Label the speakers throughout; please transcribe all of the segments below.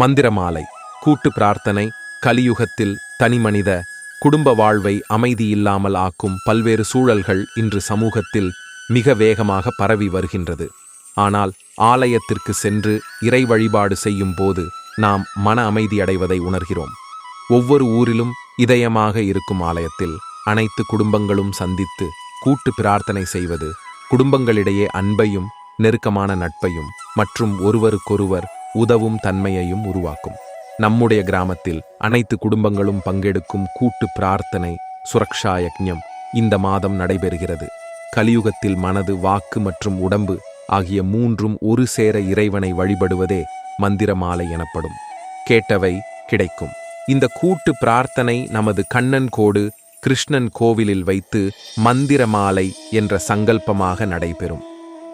Speaker 1: மந்திரமாலை கூட்டு பிரார்த்தனை கலியுகத்தில் தனிமனித குடும்ப வாழ்வை அமைதியில்லாமல் ஆக்கும் பல்வேறு சூழல்கள் இன்று சமூகத்தில் மிக வேகமாக பரவி வருகின்றது. ஆனால் ஆலயத்திற்கு சென்று இறை வழிபாடு செய்யும் போது நாம் மன அமைதி அடைவதை உணர்கிறோம். ஒவ்வொரு ஊரிலும் இதயமாக இருக்கும் ஆலயத்தில் அனைத்து குடும்பங்களும் சந்தித்து கூட்டு பிரார்த்தனை செய்வது குடும்பங்களிடையே அன்பையும் நெருக்கமான நட்பையும் மற்றும் ஒருவருக்கொருவர் உதவும் தன்மையையும் உருவாக்கும். நம்முடைய கிராமத்தில் அனைத்து குடும்பங்களும் பங்கெடுக்கும் கூட்டு பிரார்த்தனை சுரக்ஷா யக்ஞம் இந்த மாதம் நடைபெறுகிறது. கலியுகத்தில் மனது வாக்கு மற்றும் உடம்பு ஆகிய மூன்றும் ஒரு சேர இறைவனை வழிபடுவதே மந்திரமாலை எனப்படும். கேட்டவை கிடைக்கும். இந்த கூட்டு பிரார்த்தனை நமது கண்ணன் கோடு கிருஷ்ணன் கோவிலில் வைத்து மந்திரமாலை என்ற சங்கல்பமாக நடைபெறும்.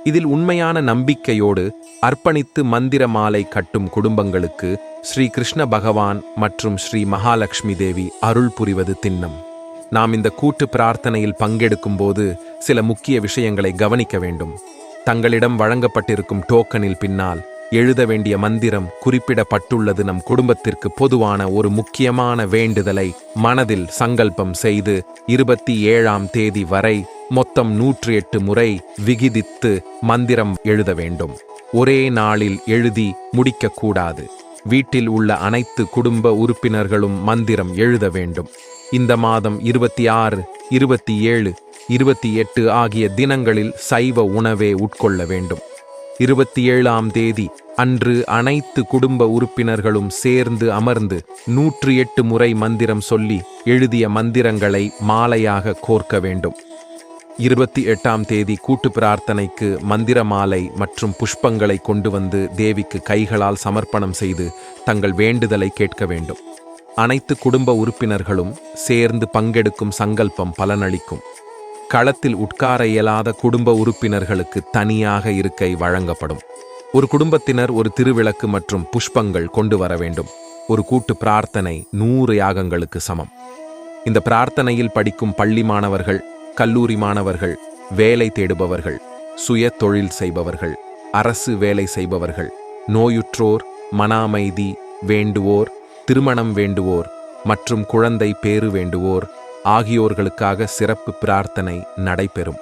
Speaker 1: இதில் உண்மையான நம்பிக்கையோடு அர்ப்பணித்து மந்திர மாலை கட்டும் குடும்பங்களுக்கு ஸ்ரீ கிருஷ்ண பகவான் மற்றும் ஸ்ரீ மகாலட்சுமி தேவி அருள் புரிவது திண்ணம். நாம் இந்த கூட்டு பிரார்த்தனையில் பங்கெடுக்கும் போது சில முக்கிய விஷயங்களை கவனிக்க வேண்டும். தங்களிடம் வழங்கப்பட்டிருக்கும் டோக்கனில் பின்னால் எழுத வேண்டிய மந்திரம் குறிப்பிடப்பட்டுள்ளது நம் குடும்பத்திற்கு பொதுவான ஒரு முக்கியமான வேண்டுதலை மனதில் சங்கல்பம் செய்து இருபத்தி ஏழாம் தேதி வரை மொத்தம் நூற்றி எட்டு முறை விகிதித்து மந்திரம் எழுத வேண்டும். ஒரே நாளில் எழுதி முடிக்கக்கூடாது. வீட்டில் உள்ள அனைத்து குடும்ப உறுப்பினர்களும் மந்திரம் எழுத வேண்டும். இந்த மாதம் இருபத்தி ஆறு இருபத்தி ஏழு இருபத்தி எட்டு ஆகிய தினங்களில் சைவ உணவே உட்கொள்ள வேண்டும். இருபத்தி ஏழாம் தேதி அன்று அனைத்து குடும்ப உறுப்பினர்களும் சேர்ந்து அமர்ந்து நூற்றி எட்டு முறை மந்திரம் சொல்லி எழுதிய மந்திரங்களை மாலையாக கோர்க்க வேண்டும். இருபத்தி எட்டாம் தேதி கூட்டு பிரார்த்தனைக்கு மந்திர மாலை மற்றும் புஷ்பங்களை கொண்டு வந்து தேவிக்கு கைகளால் சமர்ப்பணம் செய்து தங்கள் வேண்டுதலை கேட்க வேண்டும். அனைத்து குடும்ப உறுப்பினர்களும் சேர்ந்து பங்கெடுக்கும் சங்கல்பம் பலனளிக்கும். களத்தில் உட்கார இயலாத குடும்ப உறுப்பினர்களுக்கு தனியாக இருக்கை வழங்கப்படும். ஒரு குடும்பத்தினர் ஒரு திருவிளக்கு மற்றும் புஷ்பங்கள் கொண்டு வர வேண்டும். ஒரு கூட்டு பிரார்த்தனை நூறு யாகங்களுக்கு சமம். இந்த பிரார்த்தனையில் படிக்கும் பள்ளி மாணவர்கள் கல்லூரி மாணவர்கள் வேலை தேடுபவர்கள் சுய தொழில் செய்பவர்கள் அரசு வேலை செய்பவர்கள் நோயுற்றோர் மன அமைதி வேண்டுவோர் திருமணம் வேண்டுவோர் மற்றும் குழந்தை பேறு வேண்டுவோர் ஆகியோர்களுக்காக சிறப்பு பிரார்த்தனை நடைபெறும்.